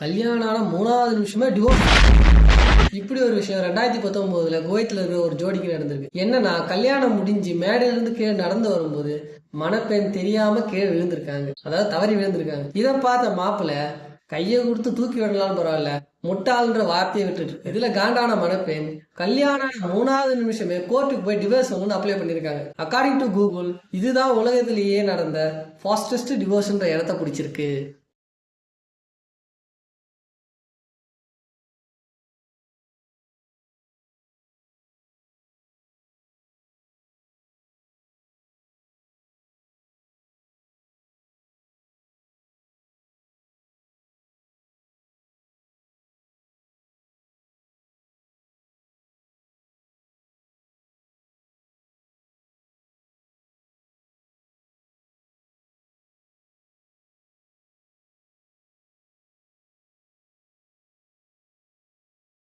கல்யாணம் ஆன மூணாவது நிமிஷமே டிவோர்ஸ் இப்படி ஒரு விஷயம் ரெண்டாயிரத்தி பத்தொன்பதுல குவைத்துல இருக்கிற ஒரு ஜோடிக்கு நடந்திருக்கு. என்னன்னா கல்யாணம் முடிஞ்சு மேடையிலிருந்து கீழே நடந்து வரும்போது மணப்பெண் தெரியாம கீழே விழுந்திருக்காங்க. அதாவது தவறி விழுந்திருக்காங்க. இதை பார்த்த மாப்பிள்ள கையை கொடுத்து தூக்கி விடலாம் பரவாயில்ல. முட்டாள்ன்ற வார்த்தையை விட்டுட்டு இதுல காண்டான மணப்பெண் கல்யாணம் மூணாவது நிமிஷமே கோர்ட்டுக்கு போய் டிவோர்ஸ் வந்து அப்ளை பண்ணிருக்காங்க அக்கார்டிங் டு கூகுள் இதுதான் உலகத்திலேயே நடந்த ஃபாஸ்டஸ்ட் டிவோர்ஸ்ன்ற இடத்த பிடிச்சிருக்கு.